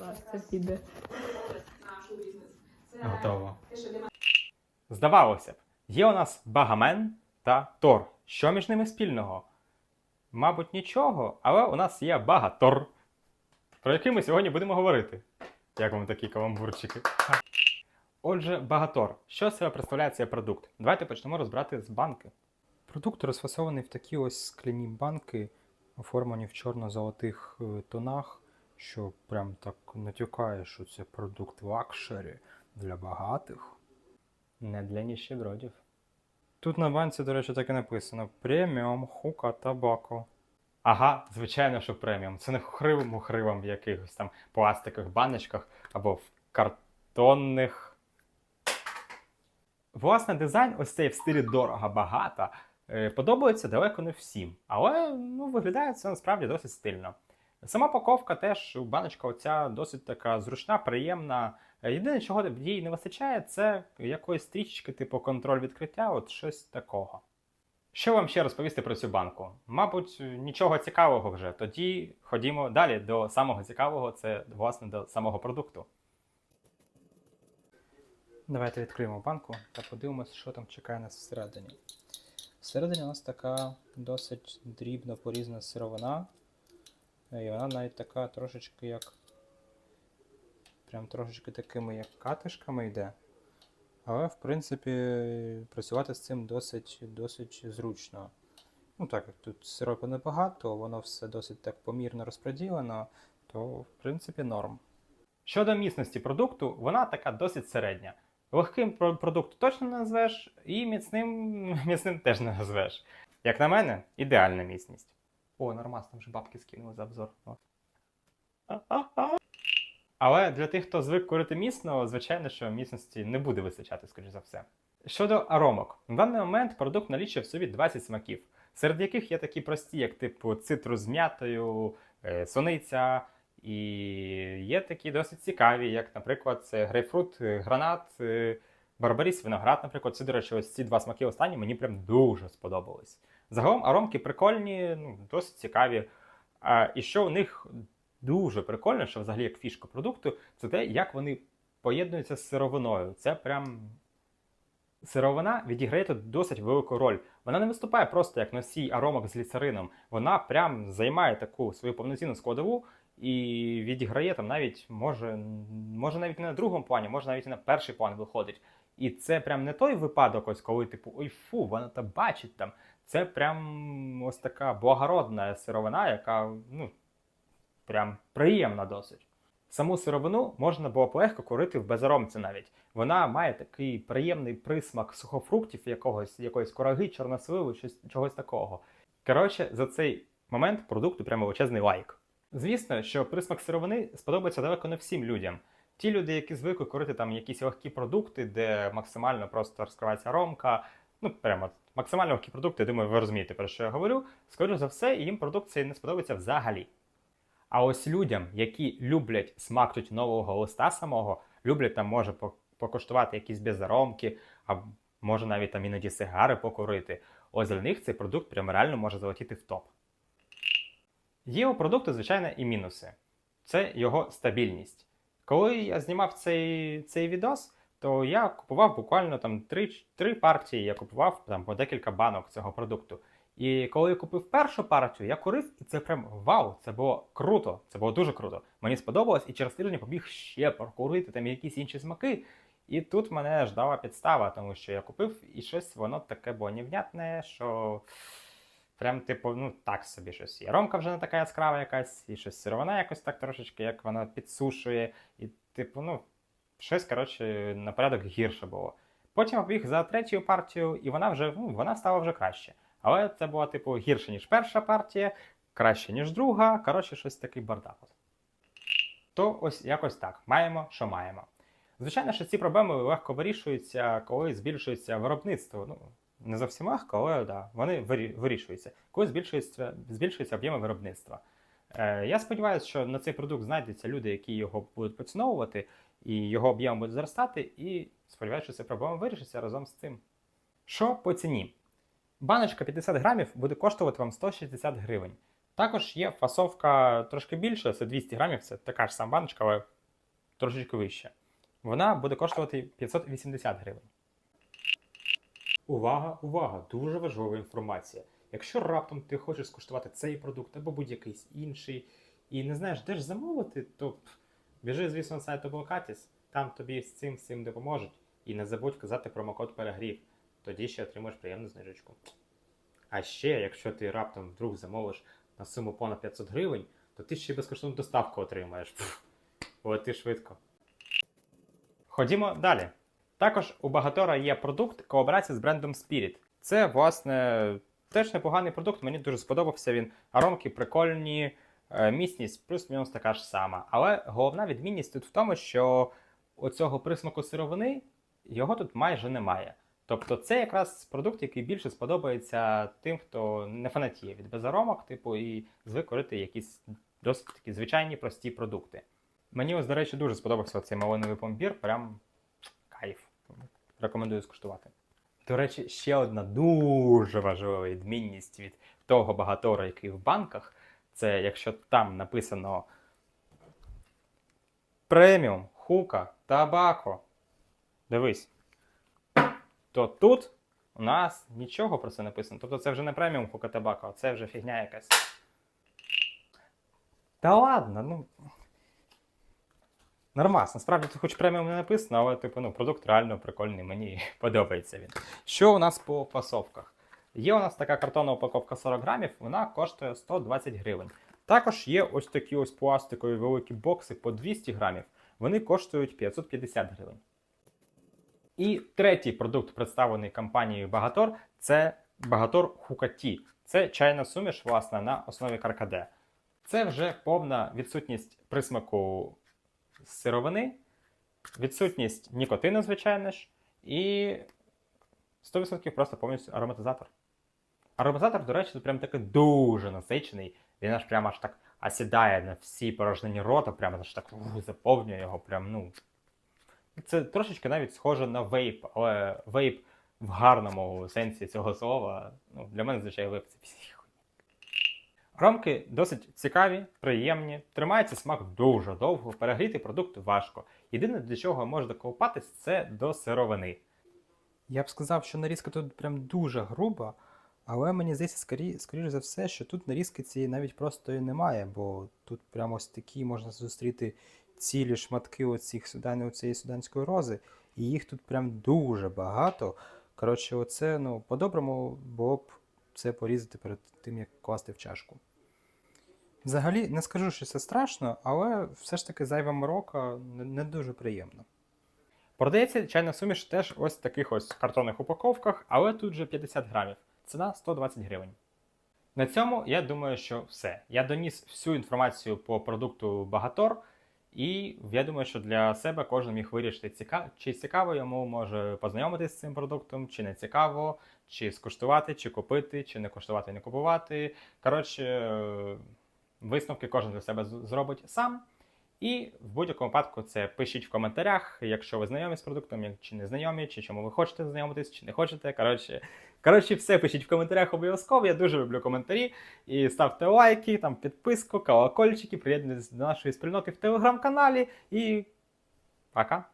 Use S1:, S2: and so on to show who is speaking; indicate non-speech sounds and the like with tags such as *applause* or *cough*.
S1: Клас, це піде.
S2: Готово. Здавалося б, є у нас Багамен та Тор. Що між ними спільного? Мабуть, нічого, але у нас є Багатор, про який ми сьогодні будемо говорити. Як вам такі каламбурчики? Отже, Багатор. Що з себе представляє цей продукт? Давайте почнемо розбирати з банки. Продукт розфасований в такі ось скляні банки, оформлені в чорно-золотих е, тонах, що прям так натякає, що це продукт лакшері для багатих. Не для ніщебродів. Тут на банці, до речі, так і написано: преміум хука табако. Ага, звичайно, що преміум. Це не хривому хривам в якихось там пластикових баночках або в картонних. Власне, дизайн, ось цей в стилі дорого багато, е, подобається далеко не всім. Але ну, виглядає це насправді досить стильно. Сама паковка теж баночка оця досить така зручна, приємна. Єдине, чого їй не вистачає, це якоїсь стрічки, типу контроль відкриття, от щось такого. Що вам ще розповісти про цю банку? Мабуть, нічого цікавого вже. Тоді ходімо далі до самого цікавого, це власне до самого продукту. Давайте відкриємо банку та подивимося, що там чекає нас всередині. Всередині у нас така досить дрібно порізана сировина. І вона навіть така трошечки як. Прям трошечки такими як катишками йде. Але, в принципі, працювати з цим досить, досить зручно. Ну так, як тут сиропу небагато, воно все досить так помірно розподілено, то в принципі норм. Щодо міцності продукту, вона така досить середня. Легким продукт точно не назвеш, і міцним, *laughs* міцним теж не назвеш. Як на мене, ідеальна міцність. О, нормас, там вже бабки скинули за обзор. Але для тих, хто звик курити міцно, звичайно, що міцності не буде вистачати, скоріш за все. Щодо аромок, на даний момент продукт налічує в собі 20 смаків, серед яких є такі прості, як типу цитрус з м'ятою, е, сониця, і є такі досить цікаві, як, наприклад, це грейпфрут, е, гранат, е, барбаріс, виноград, наприклад. Це, до речі, ось ці два смаки останні мені прям дуже сподобались. Загалом аромки прикольні, ну, досить цікаві. А, і що у них дуже прикольно, що взагалі як фішка продукту, це те, як вони поєднуються з сировиною. Це прям сировина відіграє тут досить велику роль. Вона не виступає просто як носій аромок з ліцерином. Вона прям займає таку свою повноцінну складову і відіграє там навіть може, може навіть не на другому плані, може навіть і на перший план виходить. І це прям не той випадок, ось коли типу ой фу, вона та бачить там. Це прям ось така благородна сировина, яка ну прям приємна досить. Саму сировину можна було б легко курити в безаромці навіть. Вона має такий приємний присмак сухофруктів, якогось, якоїсь кораги, чорносливи, щось чогось такого. Коротше, за цей момент продукту прямо величезний лайк. Звісно, що присмак сировини сподобається далеко не всім людям. Ті люди, які звикли курити там якісь легкі продукти, де максимально просто розкривається ромка, ну прямо максимально легкі продукти, я думаю, ви розумієте, про що я говорю. Скоріше за все, їм продукт цей не сподобається взагалі. А ось людям, які люблять смак тут нового листа самого, люблять там, може, по- покуштувати якісь безаромки, а може навіть там іноді сигари покурити. Ось для них цей продукт прямо реально може залетіти в топ. Є у продукту, звичайно, і мінуси. Це його стабільність. Коли я знімав цей, цей відос, то я купував буквально там три, три партії, я купував там по декілька банок цього продукту. І коли я купив першу партію, я курив, і це прям вау! Це було круто, це було дуже круто. Мені сподобалось, і через тиждень побіг ще прокурити там якісь інші смаки. І тут мене ждала підстава, тому що я купив, і щось воно таке було невнятне, що прям, типу, ну так собі щось. І ромка вже не така яскрава якась, і щось сировина якось так трошечки, як вона підсушує, і, типу, ну, щось, коротше, на порядок гірше було. Потім я побіг за третю партію, і вона вже ну, вона стала вже краще. Але це була, типу, гірше, ніж перша партія, краще, ніж друга. Коротше, щось такий бардак. То ось якось так. Маємо, що маємо. Звичайно, що ці проблеми легко вирішуються, коли збільшується виробництво. Ну, не зовсім легко, але да, вони вирішуються. Коли збільшується, збільшується об'єми виробництва. Е, я сподіваюся, що на цей продукт знайдуться люди, які його будуть поціновувати, і його об'єм буде зростати, і сподіваюся, що ця проблема вирішиться разом з цим. Що по ціні? Баночка 50 грамів буде коштувати вам 160 гривень. Також є фасовка трошки більша, це 200 грамів, це така ж сама баночка, але трошечки вища. Вона буде коштувати 580 гривень. Увага, увага! Дуже важлива інформація. Якщо раптом ти хочеш скуштувати цей продукт або будь-який інший, і не знаєш, де ж замовити, то біжи, звісно, на сайт Облокатіс, там тобі з цим всім допоможуть. І не забудь казати промокод перегрів, тоді ще отримаєш приємну знижечку. А ще, якщо ти раптом вдруг замовиш на суму понад 500 гривень, то ти ще й безкоштовну доставку отримаєш. Пф, Лети швидко. Ходімо далі. Також у Багатора є продукт колаборація з брендом Spirit. Це, власне, теж непоганий продукт, мені дуже сподобався він. Аромки прикольні, е, міцність плюс-мінус така ж сама. Але головна відмінність тут в тому, що оцього присмаку сировини його тут майже немає. Тобто це якраз продукт, який більше сподобається тим, хто не фанатіє від безаромок, типу, і звик курити якісь досить такі звичайні прості продукти. Мені ось, до речі, дуже сподобався цей малиновий пломбір, прям кайф. Рекомендую скуштувати. До речі, ще одна дуже важлива відмінність від того багатора, який в банках, це якщо там написано преміум, хука, табако. Дивись. То тут у нас нічого про це написано. Тобто це вже не преміум хука табако, а це вже фігня якась. Та ладно, ну. Нормас, насправді тут хоч преміум не написано, але типу, ну, продукт реально прикольний, мені *laughs* подобається він. Що у нас по фасовках? Є у нас така картонна упаковка 40 грамів, вона коштує 120 гривень. Також є ось такі ось пластикові великі бокси по 200 грамів, вони коштують 550 гривень. І третій продукт, представлений компанією Багатор, це Багатор Хукаті. Це чайна суміш, власне, на основі каркаде. Це вже повна відсутність присмаку сировини, відсутність нікотину, звичайно ж, і 100% просто повністю ароматизатор. Ароматизатор, до речі, прям такий дуже насичений. Він аж прямо аж так осідає на всі порожнені рота, прямо аж так ух, заповнює його. Прям, ну. Це трошечки навіть схоже на вейп, але вейп в гарному сенсі цього слова. Ну, для мене, звичайно, вейп це всі хуйня. Ромки досить цікаві, приємні, тримається смак дуже довго, перегріти продукт важко. Єдине, до чого можна докопатись, це до сировини.
S1: Я б сказав, що нарізка тут прям дуже груба, але мені здається, скорі, скоріш за все, що тут нарізки цієї навіть просто і немає, бо тут прямо ось такі можна зустріти цілі шматки оцих судан, оцієї суданської рози, і їх тут прям дуже багато. Коротше, оце, ну, по-доброму було б це порізати перед тим, як класти в чашку. Взагалі, не скажу, що це страшно, але все ж таки зайва морока не, дуже приємно.
S2: Продається чайна суміш теж ось в таких ось картонних упаковках, але тут же 50 грамів. Ціна 120 гривень. На цьому я думаю, що все. Я доніс всю інформацію по продукту Багатор, і я думаю, що для себе кожен міг вирішити, чи цікаво йому може познайомитися з цим продуктом, чи не цікаво, чи скуштувати, чи купити, чи не коштувати, не купувати. Коротше, висновки кожен для себе зробить сам. І в будь-якому випадку це пишіть в коментарях, якщо ви знайомі з продуктом, чи не знайомі, чи чому ви хочете знайомитись, чи не хочете. Коротше, коротше, все пишіть в коментарях обов'язково. Я дуже люблю коментарі. І ставте лайки, там підписку, колокольчики, приєднуйтесь до нашої спільноти в телеграм-каналі. І пока.